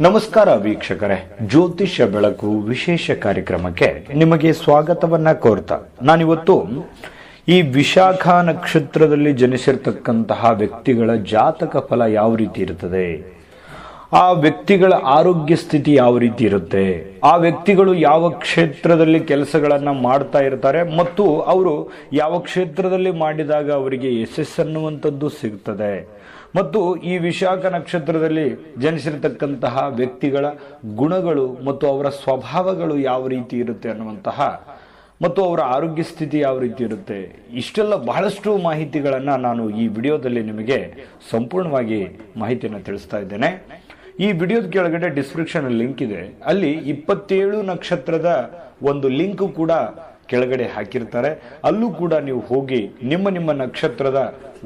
ನಮಸ್ಕಾರ ವೀಕ್ಷಕರೇ. ಜ್ಯೋತಿಷ್ಯ ಬೆಳಕು ವಿಶೇಷ ಕಾರ್ಯಕ್ರಮಕ್ಕೆ ನಿಮಗೆ ಸ್ವಾಗತವನ್ನ ಕೋರ್ತಾ. ನಾನಿವತ್ತು ಈ ವಿಶಾಖ ನಕ್ಷತ್ರದಲ್ಲಿ ಜನಿಸಿರ್ತಕ್ಕಂತಹ ವ್ಯಕ್ತಿಗಳ ಜಾತಕ ಫಲ ಯಾವ ರೀತಿ ಇರುತ್ತದೆ? ಆ ವ್ಯಕ್ತಿಗಳ ಆರೋಗ್ಯ ಸ್ಥಿತಿ ಯಾವ ರೀತಿ ಇರುತ್ತೆ? ಆ ವ್ಯಕ್ತಿಗಳು ಯಾವ ಕ್ಷೇತ್ರದಲ್ಲಿ ಕೆಲಸಗಳನ್ನು ಮಾಡ್ತಾ ಇರ್ತಾರೆ? ಮತ್ತು ಅವರು ಯಾವ ಕ್ಷೇತ್ರದಲ್ಲಿ ಮಾಡಿದಾಗ ಅವರಿಗೆ ಯಶಸ್ಸನ್ನುವಂಥದ್ದು ಸಿಗ್ತದೆ. ಮತ್ತು ಈ ವಿಶಾಖ ನಕ್ಷತ್ರದಲ್ಲಿ ಜನಿಸಿರತಕ್ಕಂತಹ ವ್ಯಕ್ತಿಗಳ ಗುಣಗಳು ಮತ್ತು ಅವರ ಸ್ವಭಾವಗಳು ಯಾವ ರೀತಿ ಇರುತ್ತೆ ಅನ್ನುವಂತಹ ಮತ್ತು ಅವರ ಆರೋಗ್ಯ ಸ್ಥಿತಿ ಯಾವ ರೀತಿ ಇರುತ್ತೆ? ಇಷ್ಟೆಲ್ಲ ಬಹಳಷ್ಟು ಮಾಹಿತಿಗಳನ್ನು ನಾನು ಈ ವಿಡಿಯೋದಲ್ಲಿ ನಿಮಗೆ ಸಂಪೂರ್ಣವಾಗಿ ಮಾಹಿತಿಯನ್ನು ತಿಳಿಸ್ತಾ ಇದ್ದೇನೆ. ಈ ವಿಡಿಯೋದ ಕೆಳಗಡೆ ಡಿಸ್ಕ್ರಿಪ್ಷನ್ ಲಿಂಕ್ ಇದೆ. ಅಲ್ಲಿ ಇಪ್ಪತ್ತೇಳು ನಕ್ಷತ್ರದ ಒಂದು ಲಿಂಕ್ ಕೂಡ ಕೆಳಗಡೆ ಹಾಕಿರ್ತಾರೆ. ಅಲ್ಲೂ ಕೂಡ ನೀವು ಹೋಗಿ ನಿಮ್ಮ ನಿಮ್ಮ ನಕ್ಷತ್ರದ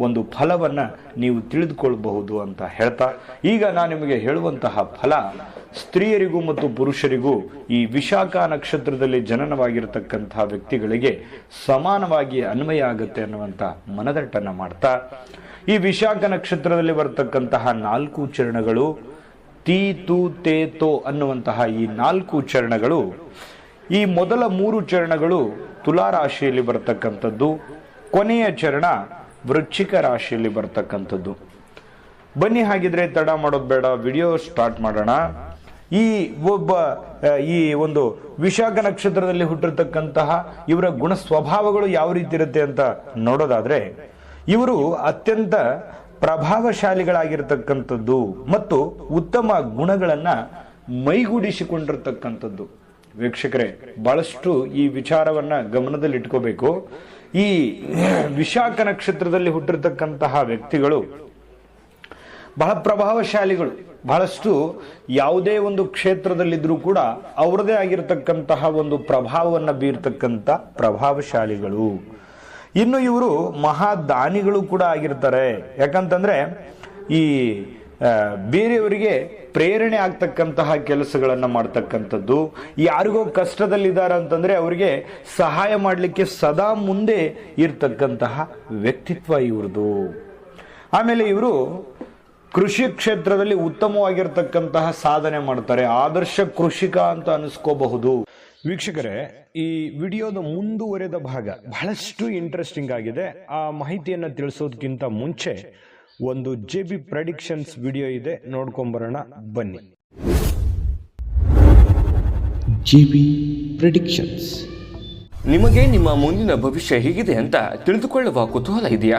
ಒಂದು ಫಲವನ್ನ ನೀವು ತಿಳಿದುಕೊಳ್ಳಬಹುದು ಅಂತ ಹೇಳ್ತಾ. ಈಗ ನಾನು ನಿಮಗೆ ಹೇಳುವಂತಹ ಫಲ, ಸ್ತ್ರೀಯರಿಗೂ ಮತ್ತು ಪುರುಷರಿಗೂ ಈ ವಿಶಾಖ ನಕ್ಷತ್ರದಲ್ಲಿ ಜನನವಾಗಿರತಕ್ಕಂತಹ ವ್ಯಕ್ತಿಗಳಿಗೆ ಸಮಾನವಾಗಿ ಅನ್ವಯ ಆಗುತ್ತೆ ಅನ್ನುವಂತ ಮನದಟ್ಟನ್ನು ಮಾಡ್ತಾ. ಈ ವಿಶಾಖ ನಕ್ಷತ್ರದಲ್ಲಿ ಬರತಕ್ಕಂತಹ ನಾಲ್ಕು ಚರಣಗಳು ತೀ ತು ತೇ ತೋ ಅನ್ನುವಂತಹ ಈ ನಾಲ್ಕು ಚರಣಗಳು, ಈ ಮೊದಲ ಮೂರು ಚರಣಗಳು ತುಲಾ ರಾಶಿಯಲ್ಲಿ ಬರತಕ್ಕಂಥದ್ದು, ಕೊನೆಯ ಚರಣ ವೃಶ್ಚಿಕ ರಾಶಿಯಲ್ಲಿ ಬರತಕ್ಕಂಥದ್ದು. ಬನ್ನಿ ಹಾಗಿದ್ರೆ ತಡ ಮಾಡೋದು ಬೇಡ, ವಿಡಿಯೋ ಸ್ಟಾರ್ಟ್ ಮಾಡೋಣ. ಈ ಒಬ್ಬ ಈ ಒಂದು ವಿಶಾಖ ನಕ್ಷತ್ರದಲ್ಲಿ ಹುಟ್ಟಿರ್ತಕ್ಕಂತಹ ಇವರ ಗುಣ ಸ್ವಭಾವಗಳು ಯಾವ ರೀತಿ ಇರುತ್ತೆ ಅಂತ ನೋಡೋದಾದ್ರೆ, ಇವರು ಅತ್ಯಂತ ಪ್ರಭಾವಶಾಲಿಗಳಾಗಿರ್ತಕ್ಕಂಥದ್ದು ಮತ್ತು ಉತ್ತಮ ಗುಣಗಳನ್ನ ಮೈಗೂಡಿಸಿಕೊಂಡಿರ್ತಕ್ಕಂಥದ್ದು. ವೀಕ್ಷಕರೇ, ಬಹಳಷ್ಟು ಈ ವಿಚಾರವನ್ನ ಗಮನದಲ್ಲಿ ಇಟ್ಕೋಬೇಕು ಈ ವಿಶಾಖ ನಕ್ಷತ್ರದಲ್ಲಿ ಹುಟ್ಟಿರ್ತಕ್ಕಂತಹ ವ್ಯಕ್ತಿಗಳು ಬಹಳ ಪ್ರಭಾವಶಾಲಿಗಳು. ಬಹಳಷ್ಟು ಯಾವುದೇ ಒಂದು ಕ್ಷೇತ್ರದಲ್ಲಿದ್ರೂ ಕೂಡ ಅವರದೇ ಆಗಿರತಕ್ಕಂತಹ ಒಂದು ಪ್ರಭಾವವನ್ನು ಬೀರ್ತಕ್ಕಂಥ ಪ್ರಭಾವಶಾಲಿಗಳು. ಇನ್ನು ಇವರು ಮಹಾದಾನಿಗಳು ಕೂಡ ಆಗಿರ್ತಾರೆ. ಯಾಕಂತಂದ್ರೆ ಈ ಬೇರೆಯವರಿಗೆ ಪ್ರೇರಣೆ ಆಗ್ತಕ್ಕಂತಹ ಕೆಲಸಗಳನ್ನು ಮಾಡ್ತಕ್ಕಂಥದ್ದು, ಯಾರಿಗೋ ಕಷ್ಟದಲ್ಲಿದ್ದಾರೆ ಅಂತಂದ್ರೆ ಅವರಿಗೆ ಸಹಾಯ ಮಾಡಲಿಕ್ಕೆ ಸದಾ ಮುಂದೆ ಇರ್ತಕ್ಕಂತಹ ವ್ಯಕ್ತಿತ್ವ ಇವ್ರದ್ದು ಆಮೇಲೆ ಇವರು ಕೃಷಿ ಕ್ಷೇತ್ರದಲ್ಲಿ ಉತ್ತಮವಾಗಿರ್ತಕ್ಕಂತಹ ಸಾಧನೆ ಮಾಡ್ತಾರೆ. ಆದರ್ಶ ಕೃಷಿಕ ಅಂತ ಅನಿಸ್ಕೋಬಹುದು. ವೀಕ್ಷಕರೇ ಈ ವಿಡಿಯೋದ ಮುಂದುವರೆದ ಭಾಗ ಬಹಳಷ್ಟು ಇಂಟ್ರೆಸ್ಟಿಂಗ್ ಆಗಿದೆ. ಆ ಮಾಹಿತಿಯನ್ನು ತಿಳಿಸೋದಕ್ಕಿಂತ ಮುಂಚೆ ಒಂದು ಜೆ ಬಿ ಪ್ರಡಿಕ್ಷನ್ಸ್ ವಿಡಿಯೋ ಇದೆ. ನೋಡ್ಕೊಂಬರೋಣ ಬನ್ನಿ. ಜೆ ಬಿ ಪ್ರೆಡಿಕ್ಷನ್ಸ್ ನಿಮಗೆ ನಿಮ್ಮ ಮುಂದಿನ ಭವಿಷ್ಯ ಹೇಗಿದೆ ಅಂತ ತಿಳಿದುಕೊಳ್ಳುವ ಕುತೂಹಲ ಇದೆಯಾ?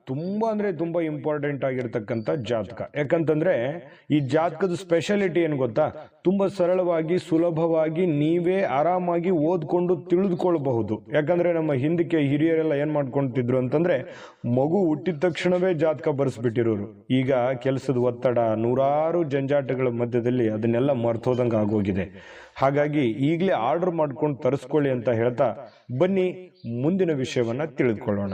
ತುಂಬಾ ಅಂದರೆ ತುಂಬ ಇಂಪಾರ್ಟೆಂಟ್ ಆಗಿರ್ತಕ್ಕಂಥ ಜಾತಕ. ಯಾಕಂತಂದ್ರೆ ಈ ಜಾತಕದ ಸ್ಪೆಷಾಲಿಟಿ ಏನು ಗೊತ್ತಾ? ತುಂಬ ಸರಳವಾಗಿ, ಸುಲಭವಾಗಿ ನೀವೇ ಆರಾಮಾಗಿ ಓದ್ಕೊಂಡು ತಿಳಿದುಕೊಳ್ಬಹುದು. ಯಾಕಂದ್ರೆ ನಮ್ಮ ಹಿಂದಕ್ಕೆ ಹಿರಿಯರೆಲ್ಲ ಏನು ಮಾಡ್ಕೊಳ್ತಿದ್ರು ಅಂತಂದ್ರೆ ಮಗು ಹುಟ್ಟಿದ ತಕ್ಷಣವೇ ಜಾತಕ ಬರೆಸ್ಬಿಟ್ಟಿರೋರು. ಈಗ ಕೆಲಸದ ಒತ್ತಡ, ನೂರಾರು ಜಂಜಾಟಗಳ ಮಧ್ಯದಲ್ಲಿ ಅದನ್ನೆಲ್ಲ ಮರ್ತೋದಂಗ ಆಗೋಗಿದೆ. ಹಾಗಾಗಿ ಈಗಲೇ ಆರ್ಡರ್ ಮಾಡ್ಕೊಂಡು ತರಿಸ್ಕೊಳ್ಳಿ ಅಂತ ಹೇಳ್ತಾ ಬನ್ನಿ ಮುಂದಿನ ವಿಷಯವನ್ನ ತಿಳಿದುಕೊಳ್ಳೋಣ.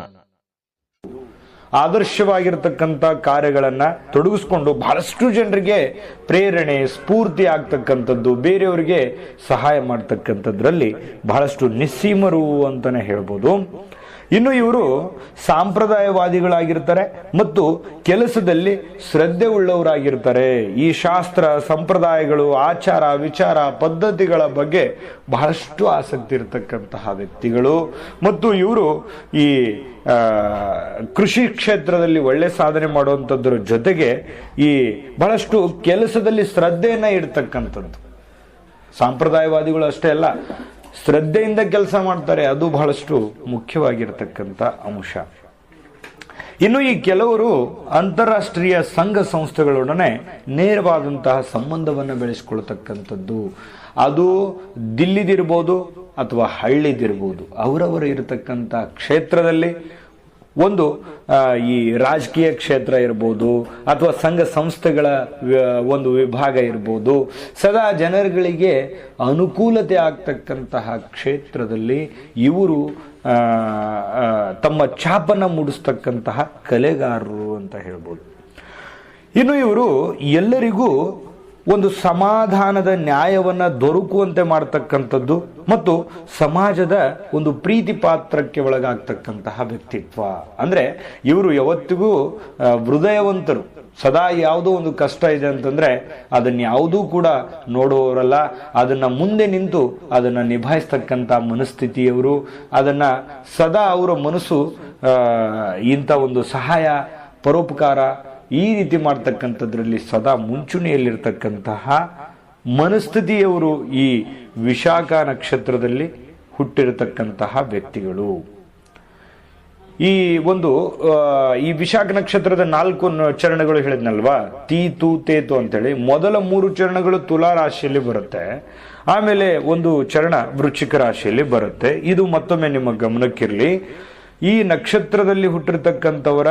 ಆದರ್ಶವಾಗಿರ್ತಕ್ಕಂಥ ಕಾರ್ಯಗಳನ್ನ ತೊಡಗಿಸ್ಕೊಂಡು ಬಹಳಷ್ಟು ಜನರಿಗೆ ಪ್ರೇರಣೆ, ಸ್ಫೂರ್ತಿ ಆಗ್ತಕ್ಕಂಥದ್ದು, ಬೇರೆಯವರಿಗೆ ಸಹಾಯ ಮಾಡ್ತಕ್ಕಂಥದ್ರಲ್ಲಿ ಬಹಳಷ್ಟು ನಿಸ್ಸೀಮರು ಅಂತಾನೆ ಹೇಳ್ಬೋದು. ಇನ್ನು ಇವರು ಸಾಂಪ್ರದಾಯವಾದಿಗಳಾಗಿರ್ತಾರೆ ಮತ್ತು ಕೆಲಸದಲ್ಲಿ ಶ್ರದ್ಧೆ ಉಳ್ಳವರಾಗಿರ್ತಾರೆ ಈ ಶಾಸ್ತ್ರ, ಸಂಪ್ರದಾಯಗಳು, ಆಚಾರ, ವಿಚಾರ, ಪದ್ಧತಿಗಳ ಬಗ್ಗೆ ಬಹಳಷ್ಟು ಆಸಕ್ತಿ ಇರತಕ್ಕಂತಹ ವ್ಯಕ್ತಿಗಳು. ಮತ್ತು ಇವರು ಈ ಕೃಷಿ ಕ್ಷೇತ್ರದಲ್ಲಿ ಒಳ್ಳೆ ಸಾಧನೆ ಮಾಡುವಂಥದ್ರ ಜೊತೆಗೆ ಈ ಬಹಳಷ್ಟು ಕೆಲಸದಲ್ಲಿ ಶ್ರದ್ಧೆಯನ್ನು ಇಡ್ತಕ್ಕಂಥದ್ದು ಸಾಂಪ್ರದಾಯವಾದಿಗಳು ಅಷ್ಟೇ ಅಲ್ಲ ಶ್ರದ್ಧೆಯಿಂದ ಕೆಲಸ ಮಾಡ್ತಾರೆ, ಅದು ಬಹಳಷ್ಟು ಮುಖ್ಯವಾಗಿರ್ತಕ್ಕಂಥ ಅಂಶ. ಇನ್ನು ಈ ಕೆಲವರು ಅಂತಾರಾಷ್ಟ್ರೀಯ ಸಂಘ ಸಂಸ್ಥೆಗಳೊಡನೆ ನೇರವಾದಂತಹ ಸಂಬಂಧವನ್ನು ಬೆಳೆಸ್ಕೊಳ್ತಕ್ಕಂಥದ್ದು. ಅದು ದಿಲ್ಲಿದಿರ್ಬೋದು ಅಥವಾ ಹಳ್ಳಿದಿರ್ಬೋದು, ಅವರವರು ಇರತಕ್ಕಂಥ ಕ್ಷೇತ್ರದಲ್ಲಿ ಒಂದು ಈ ರಾಜಕೀಯ ಕ್ಷೇತ್ರ ಇರ್ಬೋದು, ಅಥವಾ ಸಂಘ ಸಂಸ್ಥೆಗಳ ಒಂದು ವಿಭಾಗ ಇರ್ಬೋದು, ಸದಾ ಜನರುಗಳಿಗೆ ಅನುಕೂಲತೆ ಆಗ್ತಕ್ಕಂತಹ ಕ್ಷೇತ್ರದಲ್ಲಿ ಇವರು ತಮ್ಮ ಛಾಪನ್ನು ಮೂಡಿಸ್ತಕ್ಕಂತಹ ಕಲೆಗಾರರು ಅಂತ ಹೇಳ್ಬೋದು. ಇನ್ನು ಇವರು ಎಲ್ಲರಿಗೂ ಒಂದು ಸಮಾಧಾನದ ನ್ಯಾಯವನ್ನ ದೊರಕುವಂತೆ ಮಾಡತಕ್ಕಂಥದ್ದು ಮತ್ತು ಸಮಾಜದ ಒಂದು ಪ್ರೀತಿ ಪಾತ್ರಕ್ಕೆ ಒಳಗಾಗ್ತಕ್ಕಂತಹ ವ್ಯಕ್ತಿತ್ವ. ಅಂದ್ರೆ ಇವರು ಯಾವತ್ತಿಗೂ ಹೃದಯವಂತರು. ಸದಾ ಯಾವುದೋ ಒಂದು ಕಷ್ಟ ಇದೆ ಅಂತಂದ್ರೆ ಅದನ್ನ ಯಾವುದೂ ಕೂಡ ನೋಡುವವರಲ್ಲ ಅದನ್ನ ಮುಂದೆ ನಿಂತು ಅದನ್ನ ನಿಭಾಯಿಸ್ತಕ್ಕಂಥ ಮನಸ್ಥಿತಿಯವರು, ಅದನ್ನ ಸದಾ ಅವರ ಮನಸ್ಸು ಇಂಥ ಒಂದು ಸಹಾಯ, ಪರೋಪಕಾರ ಈ ರೀತಿ ಮಾಡ್ತಕ್ಕಂಥದ್ರಲ್ಲಿ ಸದಾ ಮುಂಚೂಣಿಯಲ್ಲಿರ್ತಕ್ಕಂತಹ ಮನಸ್ಥಿತಿಯವರು ಈ ವಿಶಾಖ ನಕ್ಷತ್ರದಲ್ಲಿ ಹುಟ್ಟಿರತಕ್ಕಂತಹ ವ್ಯಕ್ತಿಗಳು. ಈ ಒಂದು ಈ ವಿಶಾಖ ನಕ್ಷತ್ರದ ನಾಲ್ಕು ಚರಣಗಳು ಹೇಳಿದ್ನಲ್ವಾ? ತೀ, ತು, ತೇತು ಅಂತೇಳಿ. ಮೊದಲ ಮೂರು ಚರಣಗಳು ತುಲಾ ರಾಶಿಯಲ್ಲಿ ಬರುತ್ತೆ. ಆಮೇಲೆ ಒಂದು ಚರಣ ವೃಶ್ಚಿಕ ರಾಶಿಯಲ್ಲಿ ಬರುತ್ತೆ. ಇದು ಮತ್ತೊಮ್ಮೆ ನಿಮ್ಮ ಗಮನಕ್ಕಿರಲಿ. ಈ ನಕ್ಷತ್ರದಲ್ಲಿ ಹುಟ್ಟಿರ್ತಕ್ಕಂಥವರ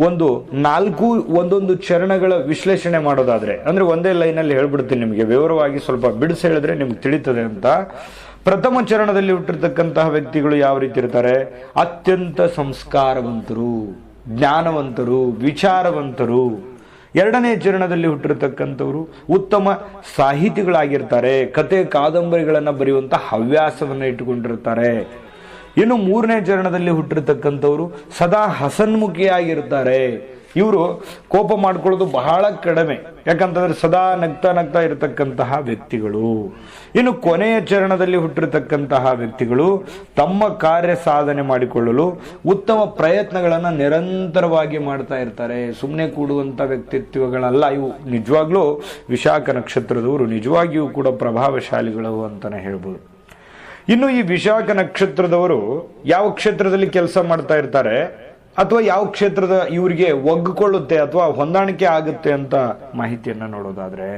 ಒಂದು ನಾಲ್ಕು ಒಂದೊಂದು ಚರಣಗಳ ವಿಶ್ಲೇಷಣೆ ಮಾಡೋದಾದ್ರೆ, ಅಂದ್ರೆ ಒಂದೇ ಲೈನಲ್ಲಿ ಹೇಳ್ಬಿಡ್ತೀನಿ ನಿಮಗೆ, ವಿವರವಾಗಿ ಸ್ವಲ್ಪ ಬಿಡಿಸಿ ಹೇಳಿದ್ರೆ ನಿಮ್ಗೆ ತಿಳಿತದೆ ಅಂತ. ಪ್ರಥಮ ಚರಣದಲ್ಲಿ ಹುಟ್ಟಿರ್ತಕ್ಕಂತಹ ವ್ಯಕ್ತಿಗಳು ಯಾವ ರೀತಿ ಇರ್ತಾರೆ? ಅತ್ಯಂತ ಸಂಸ್ಕಾರವಂತರು, ಜ್ಞಾನವಂತರು, ವಿಚಾರವಂತರು. ಎರಡನೇ ಚರಣದಲ್ಲಿ ಹುಟ್ಟಿರ್ತಕ್ಕಂಥವರು ಉತ್ತಮ ಸಾಹಿತಿಗಳಾಗಿರ್ತಾರೆ ಕತೆ ಕಾದಂಬರಿಗಳನ್ನು ಬರೆಯುವಂಥ ಹವ್ಯಾಸವನ್ನು ಇಟ್ಟುಕೊಂಡಿರ್ತಾರೆ. ಇನ್ನು ಮೂರನೇ ಚರಣದಲ್ಲಿ ಹುಟ್ಟಿರ್ತಕ್ಕಂಥವ್ರು ಸದಾ ಹಸನ್ಮುಖಿಯಾಗಿರ್ತಾರೆ ಇವರು ಕೋಪ ಮಾಡ್ಕೊಳ್ಳೋದು ಬಹಳ ಕಡಿಮೆ. ಯಾಕಂತಂದ್ರೆ ಸದಾ ನಗ್ತಾ ನಗ್ತಾ ಇರತಕ್ಕಂತಹ ವ್ಯಕ್ತಿಗಳು. ಇನ್ನು ಕೊನೆಯ ಚರಣದಲ್ಲಿ ಹುಟ್ಟಿರತಕ್ಕಂತಹ ವ್ಯಕ್ತಿಗಳು ತಮ್ಮ ಕಾರ್ಯ ಸಾಧನೆ ಮಾಡಿಕೊಳ್ಳಲು ಉತ್ತಮ ಪ್ರಯತ್ನಗಳನ್ನು ನಿರಂತರವಾಗಿ ಮಾಡ್ತಾ ಇರ್ತಾರೆ. ಸುಮ್ಮನೆ ಕೂಡುವಂತ ವ್ಯಕ್ತಿತ್ವಗಳಲ್ಲ, ಇವು ನಿಜವಾಗ್ಲೂ ವಿಶಾಖ ನಕ್ಷತ್ರದವರು, ನಿಜವಾಗಿಯೂ ಕೂಡ ಪ್ರಭಾವಶಾಲಿಗಳು ಅಂತಾನೆ ಹೇಳ್ಬೋದು. ಇನ್ನು ಈ ವಿಶಾಖ ನಕ್ಷತ್ರದವರು ಯಾವ ಕ್ಷೇತ್ರದಲ್ಲಿ ಕೆಲಸ ಮಾಡ್ತಾ ಇರ್ತಾರೆ ಅಥವಾ ಯಾವ ಕ್ಷೇತ್ರದ ಇವರಿಗೆ ಒಗ್ಗಿಕೊಳ್ಳುತ್ತೆ ಅಥವಾ ಹೊಂದಾಣಿಕೆ ಆಗುತ್ತೆ ಅಂತ ಮಾಹಿತಿಯನ್ನ ನೋಡೋದಾದ್ರೆ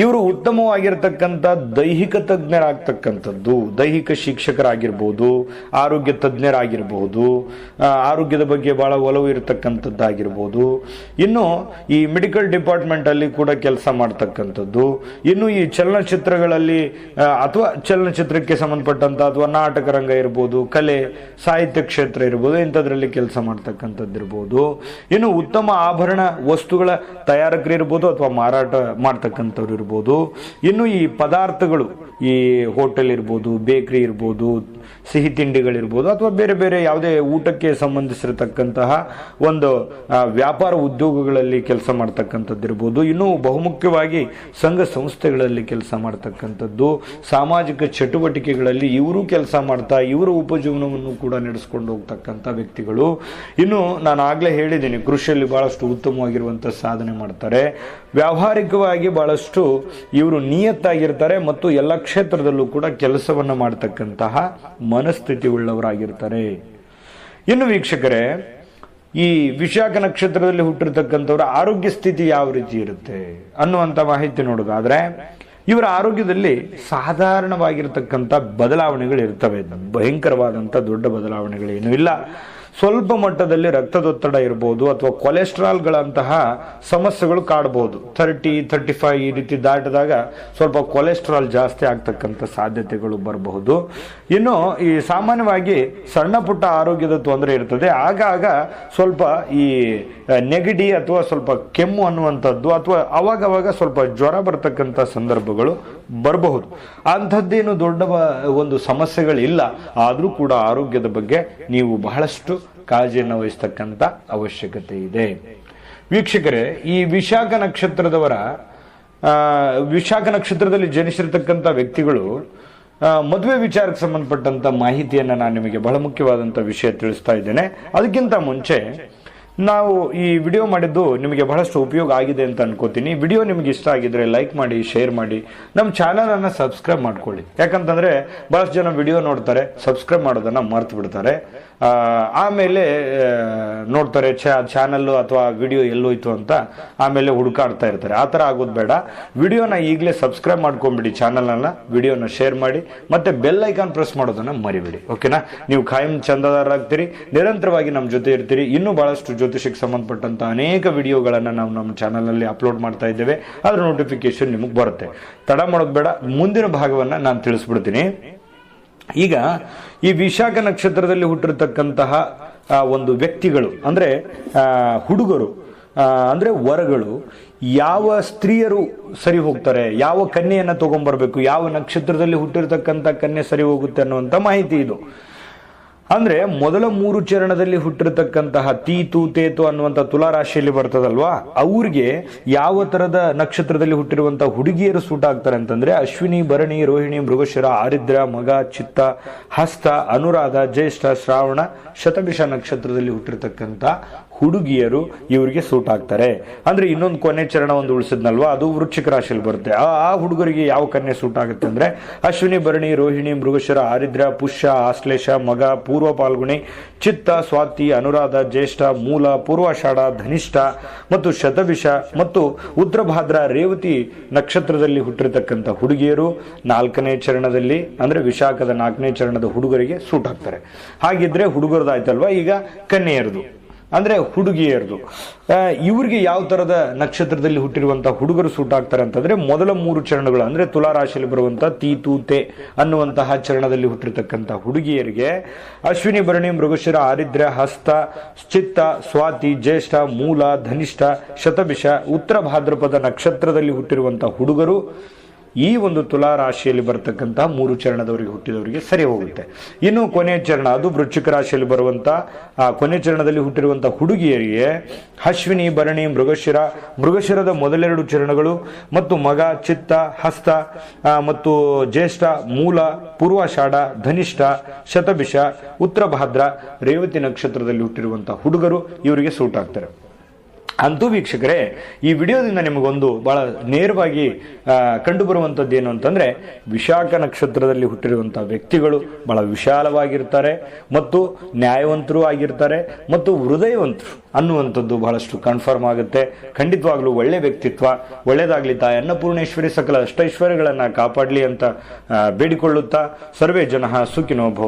ಇವರು ಉತ್ತಮವಾಗಿರ್ತಕ್ಕಂಥ ದೈಹಿಕ ತಜ್ಞರಾಗ್ತಕ್ಕಂಥದ್ದು. ದೈಹಿಕ ಶಿಕ್ಷಕರಾಗಿರ್ಬೋದು, ಆರೋಗ್ಯ ತಜ್ಞರಾಗಿರ್ಬೋದು ಆರೋಗ್ಯದ ಬಗ್ಗೆ ಭಾಳ ಒಲವು ಇರತಕ್ಕಂಥದ್ದಾಗಿರ್ಬೋದು. ಇನ್ನು ಈ ಮೆಡಿಕಲ್ ಡಿಪಾರ್ಟ್ಮೆಂಟಲ್ಲಿ ಕೂಡ ಕೆಲಸ ಮಾಡ್ತಕ್ಕಂಥದ್ದು. ಇನ್ನು ಈ ಚಲನಚಿತ್ರಗಳಲ್ಲಿ ಅಥವಾ ಚಲನಚಿತ್ರಕ್ಕೆ ಸಂಬಂಧಪಟ್ಟಂಥ, ಅಥವಾ ನಾಟಕ ರಂಗ ಇರ್ಬೋದು, ಕಲೆ, ಸಾಹಿತ್ಯ ಕ್ಷೇತ್ರ ಇರ್ಬೋದು, ಇಂಥದ್ರಲ್ಲಿ ಕೆಲಸ ಮಾಡ್ತಕ್ಕಂಥದ್ದು ಇರ್ಬೋದು ಇನ್ನು ಉತ್ತಮ ಆಭರಣ ವಸ್ತುಗಳ ತಯಾರಕರು ಇರ್ಬೋದು ಅಥವಾ ಮಾರಾಟ ಮಾಡ್ತಕ್ಕಂಥವ್ರು ಇರ್ಬೋದು. ಇನ್ನು ಈ ಪದಾರ್ಥಗಳು ಈ ಹೋಟೆಲ್ ಇರ್ಬೋದು ಬೇಕ್ರಿ ಇರ್ಬೋದು ಸಿಹಿ ತಿಂಡಿಗಳಿರ್ಬೋದು ಅಥವಾ ಬೇರೆ ಬೇರೆ ಯಾವುದೇ ಊಟಕ್ಕೆ ಸಂಬಂಧಿಸಿರತಕ್ಕಂತಹ ಒಂದು ವ್ಯಾಪಾರ ಉದ್ಯೋಗಗಳಲ್ಲಿ ಕೆಲಸ ಮಾಡ್ತಕ್ಕಂಥದ್ದಿರ್ಬೋದು. ಇನ್ನು ಬಹುಮುಖ್ಯವಾಗಿ ಸಂಘ ಸಂಸ್ಥೆಗಳಲ್ಲಿ ಕೆಲಸ ಮಾಡ್ತಕ್ಕಂಥದ್ದು. ಸಾಮಾಜಿಕ ಚಟುವಟಿಕೆಗಳಲ್ಲಿ ಇವರು ಕೆಲಸ ಮಾಡ್ತಾ, ಇವರ ಉಪಜೀವನವನ್ನು ಕೂಡ ನಡೆಸ್ಕೊಂಡು ಹೋಗ್ತಕ್ಕಂಥ ವ್ಯಕ್ತಿಗಳು. ಇನ್ನು ನಾನು ಆಗ್ಲೇ ಹೇಳಿದ್ದೀನಿ, ಕೃಷಿಯಲ್ಲಿ ಬಹಳಷ್ಟು ಉತ್ತಮವಾಗಿರುವಂಥ ಸಾಧನೆ ಮಾಡ್ತಾರೆ. ವ್ಯಾವಹಾರಿಕವಾಗಿ ಬಹಳಷ್ಟು ಇವರು ನಿಯತ್ತಾಗಿರ್ತಾರೆ ಮತ್ತು ಎಲ್ಲ ಕ್ಷೇತ್ರದಲ್ಲೂ ಕೂಡ ಕೆಲಸವನ್ನು ಮಾಡ್ತಕ್ಕಂತಹ ಮನಸ್ಥಿತಿ ಉಳ್ಳವರಾಗಿರ್ತಾರೆ ಇನ್ನು ವೀಕ್ಷಕರೇ, ಈ ವಿಶಾಖ ನಕ್ಷತ್ರದಲ್ಲಿ ಹುಟ್ಟಿರ್ತಕ್ಕಂಥವ್ರ ಆರೋಗ್ಯ ಸ್ಥಿತಿ ಯಾವ ರೀತಿ ಇರುತ್ತೆ ಅನ್ನುವಂಥ ಮಾಹಿತಿ ನೋಡೋದಾದ್ರೆ ಇವರ ಆರೋಗ್ಯದಲ್ಲಿ ಸಾಧಾರಣವಾಗಿರ್ತಕ್ಕಂಥ ಬದಲಾವಣೆಗಳು ಇರ್ತವೆ ಭಯಂಕರವಾದಂಥ ದೊಡ್ಡ ಬದಲಾವಣೆಗಳೇನು ಇಲ್ಲ. ಸ್ವಲ್ಪ ಮಟ್ಟದಲ್ಲಿ ರಕ್ತದೊತ್ತಡ ಇರಬಹುದು ಅಥವಾ ಕೊಲೆಸ್ಟ್ರಾಲ್ಗಳಂತಹ ಸಮಸ್ಯೆಗಳು ಕಾಡ್ಬೋದು. ಥರ್ಟಿ ಥರ್ಟಿ ಫೈವ್ ಈ ರೀತಿ ದಾಟಿದಾಗ ಸ್ವಲ್ಪ ಕೊಲೆಸ್ಟ್ರಾಲ್ ಜಾಸ್ತಿ ಆಗ್ತಕ್ಕಂಥ ಸಾಧ್ಯತೆಗಳು ಬರಬಹುದು. ಇನ್ನು ಈ ಸಾಮಾನ್ಯವಾಗಿ ಸಣ್ಣ ಪುಟ್ಟ ಆರೋಗ್ಯದ ತೊಂದರೆ ಇರ್ತದೆ. ಆಗಾಗ ಸ್ವಲ್ಪ ಈ ನೆಗಡಿ ಅಥವಾ ಸ್ವಲ್ಪ ಕೆಮ್ಮು ಅನ್ನುವಂಥದ್ದು ಅಥವಾ ಅವಾಗವಾಗ ಸ್ವಲ್ಪ ಜ್ವರ ಬರ್ತಕ್ಕಂಥ ಸಂದರ್ಭಗಳು ಬರಬಹುದು. ಅಂಥದ್ದೇನು ದೊಡ್ಡ ಒಂದು ಸಮಸ್ಯೆಗಳಿಲ್ಲ. ಆದರೂ ಕೂಡ ಆರೋಗ್ಯದ ಬಗ್ಗೆ ನೀವು ಬಹಳಷ್ಟು ಕಾಳಜಿಯನ್ನು ವಹಿಸ್ತಕ್ಕಂಥ ಅವಶ್ಯಕತೆ ಇದೆ. ವೀಕ್ಷಕರೇ, ಈ ವಿಶಾಖ ನಕ್ಷತ್ರದವರ ವಿಶಾಖ ನಕ್ಷತ್ರದಲ್ಲಿ ಜನಿಸಿರ್ತಕ್ಕಂಥ ವ್ಯಕ್ತಿಗಳು ಮದುವೆ ವಿಚಾರಕ್ಕೆ ಸಂಬಂಧಪಟ್ಟಂತ ಮಾಹಿತಿಯನ್ನು ನಾನು ನಿಮಗೆ ಬಹಳ ಮುಖ್ಯವಾದಂಥ ವಿಷಯ ತಿಳಿಸ್ತಾ ಇದ್ದೇನೆ. ಅದಕ್ಕಿಂತ ಮುಂಚೆ, ನಾವು ಈ ವಿಡಿಯೋ ಮಾಡಿದ್ದು ನಿಮಗೆ ಬಹಳಷ್ಟು ಉಪಯೋಗ ಆಗಿದೆ ಅಂತ ಅನ್ಕೋತೀನಿ. ವಿಡಿಯೋ ನಿಮಗೆ ಇಷ್ಟ ಆಗಿದ್ರೆ ಲೈಕ್ ಮಾಡಿ, ಶೇರ್ ಮಾಡಿ. ನಮ್ಮ ಚಾನಲನ್ನು ಸಬ್ಸ್ಕ್ರೈಬ್ ಮಾಡ್ಕೊಳ್ಳಿ. ಯಾಕಂತಂದ್ರೆ ಬಹಳಷ್ಟು ಜನ ವಿಡಿಯೋ ನೋಡ್ತಾರೆ, ಸಬ್ಸ್ಕ್ರೈಬ್ ಮಾಡೋದನ್ನ ಮರ್ತು ಬಿಡ್ತಾರೆ. ಆಮೇಲೆ ನೋಡ್ತಾರೆ ಚಾನಲ್ ಅಥವಾ ವಿಡಿಯೋ ಎಲ್ಲೋಯ್ತು ಅಂತ ಆಮೇಲೆ ಹುಡುಕಾಡ್ತಾ ಇರ್ತಾರೆ. ಆ ಥರ ಆಗೋದು ಬೇಡ. ವಿಡಿಯೋನ ಈಗಲೇ ಸಬ್ಸ್ಕ್ರೈಬ್ ಮಾಡ್ಕೊಂಬಿಡಿ ಚಾನಲನ್ನು, ವಿಡಿಯೋನ ಶೇರ್ ಮಾಡಿ, ಮತ್ತೆ ಬೆಲ್ ಐಕಾನ್ ಪ್ರೆಸ್ ಮಾಡೋದನ್ನ ಮರಿಬೇಡಿ. ಓಕೆನಾ? ನೀವು ಖಾಯಂ ಚಂದದಾರರಾಗ್ತೀರಿ, ನಿರಂತರವಾಗಿ ನಮ್ಮ ಜೊತೆ ಇರ್ತೀರಿ. ಇನ್ನೂ ಬಹಳಷ್ಟು ಜ್ಯೋತಿಷಕ್ಕೆ ಸಂಬಂಧಪಟ್ಟಂತ ಅನೇಕ ವಿಡಿಯೋಗಳನ್ನು ನಾವು ನಮ್ಮ ಚಾನಲಲ್ಲಿ ಅಪ್ಲೋಡ್ ಮಾಡ್ತಾ ಇದ್ದೇವೆ. ಅದರ ನೋಟಿಫಿಕೇಶನ್ ನಿಮಗೆ ಬರುತ್ತೆ. ತಡ ಮಾಡೋದು ಬೇಡ. ಮುಂದಿನ ಭಾಗವನ್ನ ನಾನು ತಿಳಿಸ್ಬಿಡ್ತೀನಿ. ಈಗ ಈ ವಿಶಾಖ ನಕ್ಷತ್ರದಲ್ಲಿ ಹುಟ್ಟಿರ್ತಕ್ಕಂತಹ ಒಂದು ವ್ಯಕ್ತಿಗಳು, ಅಂದ್ರೆ ಹುಡುಗರು ಅಂದ್ರೆ ವರಗಳು, ಯಾವ ಸ್ತ್ರೀಯರು ಸರಿ ಹೋಗ್ತಾರೆ, ಯಾವ ಕನ್ಯೆಯನ್ನು ತಗೊಂಡ್ಬರ್ಬೇಕು, ಯಾವ ನಕ್ಷತ್ರದಲ್ಲಿ ಹುಟ್ಟಿರ್ತಕ್ಕಂಥ ಕನ್ಯೆ ಸರಿ ಹೋಗುತ್ತೆ ಅನ್ನುವಂಥ ಮಾಹಿತಿ ಇದು. ಅಂದ್ರೆ ಮೊದಲ ಮೂರು ಚರಣದಲ್ಲಿ ಹುಟ್ಟಿರತಕ್ಕಂತಹ ತೀತು, ತೇತು ಅನ್ನುವಂಥ ತುಲಾ ರಾಶಿಯಲ್ಲಿ ಬರ್ತದಲ್ವಾ? ಅವ್ರಿಗೆ ಯಾವ ತರದ ನಕ್ಷತ್ರದಲ್ಲಿ ಹುಟ್ಟಿರುವಂತಹ ಹುಡುಗಿಯರು ಸೂಟ್ ಆಗ್ತಾರೆ ಅಂತಂದ್ರೆ ಅಶ್ವಿನಿ, ಭರಣಿ, ರೋಹಿಣಿ, ಮೃಗಶಿರ, ಆರಿದ್ರ, ಮಗ, ಚಿತ್ತ, ಹಸ್ತ, ಅನುರಾಧ, ಜ್ಯೇಷ್ಠ, ಶ್ರಾವಣ, ಶತಭಿಷ ನಕ್ಷತ್ರದಲ್ಲಿ ಹುಟ್ಟಿರ್ತಕ್ಕಂಥ ಹುಡುಗಿಯರು ಇವರಿಗೆ ಸೂಟ್ ಆಗ್ತಾರೆ. ಅಂದ್ರೆ ಇನ್ನೊಂದು ಕೊನೆ ಚರಣ ಒಂದು ಉಳಿಸಿದ್ನಲ್ವಾ? ಅದು ವೃಶ್ಚಿಕ ರಾಶಿಯಲ್ಲಿ ಬರುತ್ತೆ. ಆ ಹುಡುಗರಿಗೆ ಯಾವ ಕನ್ಯೆ ಸೂಟ್ ಆಗುತ್ತೆ ಅಂದ್ರೆ ಅಶ್ವಿನಿ, ಭರಣಿ, ರೋಹಿಣಿ, ಮೃಗಶಿರ, ಆರಿದ್ರ, ಪುಷ್ಯ, ಆಶ್ಲೇಷ, ಮಗ, ಪೂರ್ವ ಪಾಲ್ಗುಣಿ ಚಿತ್ತ, ಸ್ವಾತಿ, ಅನುರಾಧ, ಜ್ಯೇಷ್ಠ, ಮೂಲ, ಪೂರ್ವಾಷಾಢ, ಧನಿಷ್ಠ ಮತ್ತು ಶತವಿಷ ಮತ್ತು ಉದ್ರಭಾದ್ರ, ರೇವತಿ ನಕ್ಷತ್ರದಲ್ಲಿ ಹುಟ್ಟಿರ್ತಕ್ಕಂಥ ಹುಡುಗಿಯರು ನಾಲ್ಕನೇ ಚರಣದಲ್ಲಿ, ಅಂದ್ರೆ ವಿಶಾಖದ ನಾಲ್ಕನೇ ಚರಣದ ಹುಡುಗರಿಗೆ ಸೂಟ್ ಆಗ್ತಾರೆ ಹಾಗಿದ್ರೆ ಹುಡುಗರದಾಯ್ತಲ್ವಾ ಈಗ ಕನ್ಯೆಯರದು. ಅಂದ್ರೆ ಹುಡುಗಿಯರದು ಇವರಿಗೆ ಯಾವ ತರದ ನಕ್ಷತ್ರದಲ್ಲಿ ಹುಟ್ಟಿರುವಂಥ ಹುಡುಗರು ಸೂಟ್ ಆಗ್ತಾರೆ ಅಂತಂದ್ರೆ ಮೊದಲ ಮೂರು ಚರಣಗಳು, ಅಂದ್ರೆ ತುಲಾ ರಾಶಿಯಲ್ಲಿ ತೀ ತೂತೆ ಅನ್ನುವಂತಹ ಚರಣದಲ್ಲಿ ಹುಟ್ಟಿರ್ತಕ್ಕಂಥ ಹುಡುಗಿಯರಿಗೆ ಅಶ್ವಿನಿ, ಭರಣಿ, ಮೃಗಶಿರ, ಆರಿದ್ರ, ಹಸ್ತ, ಚಿತ್ತ, ಸ್ವಾತಿ, ಜ್ಯೇಷ್ಠ, ಮೂಲ, ಧನಿಷ್ಠ, ಶತಭಿಷ, ಉತ್ತರ ಭಾದ್ರಪದ ನಕ್ಷತ್ರದಲ್ಲಿ ಹುಟ್ಟಿರುವಂಥ ಹುಡುಗರು ಈ ಒಂದು ತುಲಾ ರಾಶಿಯಲ್ಲಿ ಬರತಕ್ಕಂತಹ ಮೂರು ಚರಣದವರಿಗೆ ಹುಟ್ಟಿದವರಿಗೆ ಸರಿ ಹೋಗುತ್ತೆ. ಇನ್ನು ಕೊನೆ ಚರಣ, ಅದು ವೃಶ್ಚಿಕ ರಾಶಿಯಲ್ಲಿ ಬರುವಂತ ಆ, ಕೊನೆ ಚರಣದಲ್ಲಿ ಹುಟ್ಟಿರುವಂತಹ ಹುಡುಗಿಯರಿಗೆ ಅಶ್ವಿನಿ, ಭರಣಿ, ಮೃಗಶಿರ, ಮೃಗಶಿರದ ಮೊದಲೆರಡು ಚರಣಗಳು ಮತ್ತು ಮಗ, ಚಿತ್ತ, ಹಸ್ತ ಮತ್ತು ಜ್ಯೇಷ್ಠ, ಮೂಲ, ಪೂರ್ವಾಷಾಢ, ಧನಿಷ್ಠ, ಶತಭಿಷ ಉತ್ತರ ಭಾದ್ರ ರೇವತಿ ನಕ್ಷತ್ರದಲ್ಲಿ ಹುಟ್ಟಿರುವಂತಹ ಹುಡುಗರು ಇವರಿಗೆ ಸೂಟ್ ಆಗ್ತಾರೆ. ಅಂತೂ ವೀಕ್ಷಕರೇ, ಈ ವಿಡಿಯೋದಿಂದ ನಿಮಗೊಂದು ಬಹಳ ನೇರವಾಗಿ ಕಂಡು ಬರುವಂಥದ್ದು ಏನು ಅಂತಂದ್ರೆ, ವಿಶಾಖ ನಕ್ಷತ್ರದಲ್ಲಿ ಹುಟ್ಟಿರುವಂತಹ ವ್ಯಕ್ತಿಗಳು ಬಹಳ ವಿಶಾಲವಾಗಿರ್ತಾರೆ ಮತ್ತು ನ್ಯಾಯವಂತರು ಆಗಿರ್ತಾರೆ ಮತ್ತು ಹೃದಯವಂತರು ಅನ್ನುವಂಥದ್ದು ಬಹಳಷ್ಟು ಕನ್ಫರ್ಮ್ ಆಗುತ್ತೆ. ಖಂಡಿತವಾಗ್ಲೂ ಒಳ್ಳೆ ವ್ಯಕ್ತಿತ್ವ, ಒಳ್ಳೇದಾಗ್ಲಿ ತಾಯಿ ಅನ್ನಪೂರ್ಣೇಶ್ವರಿ ಸಕಲ ಅಷ್ಟೈಶ್ವರ್ಯಗಳನ್ನ ಕಾಪಾಡಲಿ ಅಂತ ಬೇಡಿಕೊಳ್ಳುತ್ತಾ ಸರ್ವೇ ಜನ ಸುಖಿನೋ ಭವ